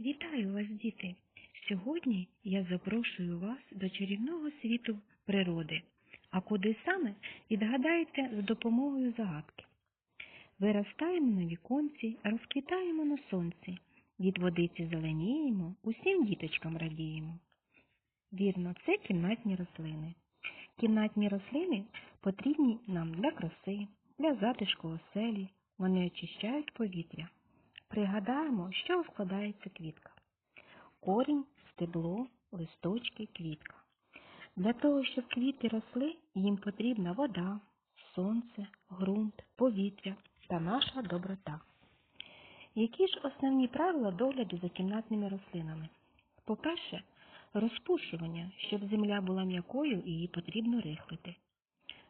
Вітаю вас, діти! Сьогодні я запрошую вас до чарівного світу природи. А куди саме відгадаєте за допомогою загадки. Виростаємо на віконці, розквітаємо на сонці, від водиці зеленіємо, усім діточкам радіємо. Вірно, це кімнатні рослини. Кімнатні рослини потрібні нам для краси, для затишку оселі, вони очищають повітря. Пригадаємо, чого складається квітка. Корінь, стебло, листочки, квітка. Для того, щоб квіти росли, їм потрібна вода, сонце, ґрунт, повітря та наша доброта. Які ж основні правила догляду за кімнатними рослинами? По-перше, розпушування, щоб земля була м'якою і її потрібно рихлити.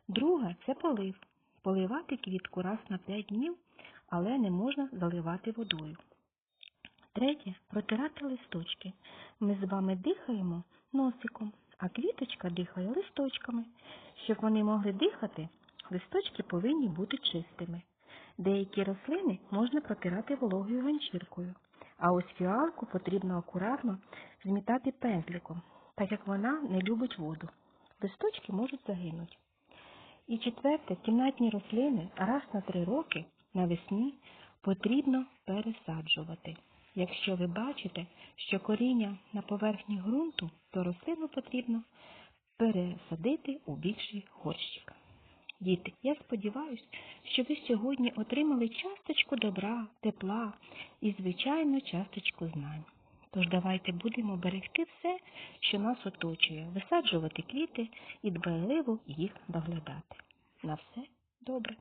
Друге це полив. Поливати квітку раз на 5 днів, але не можна заливати водою. Третє протирати листочки. Ми з вами дихаємо носиком, а квіточка дихає листочками. Щоб вони могли дихати, листочки повинні бути чистими. Деякі рослини можна протирати вологою ганчіркою, а ось фіалку потрібно акуратно змітати пензликом, так як вона не любить воду. Листочки можуть загинути. І четверте, кімнатні рослини раз на три роки навесні потрібно пересаджувати. Якщо ви бачите, що коріння на поверхні ґрунту, то рослину потрібно пересадити у більший горщик. Діти, я сподіваюся, що ви сьогодні отримали часточку добра, тепла і, звичайно, часточку знань. Тож давайте будемо берегти все, що нас оточує, висаджувати квіти і дбайливо їх доглядати. На все добре.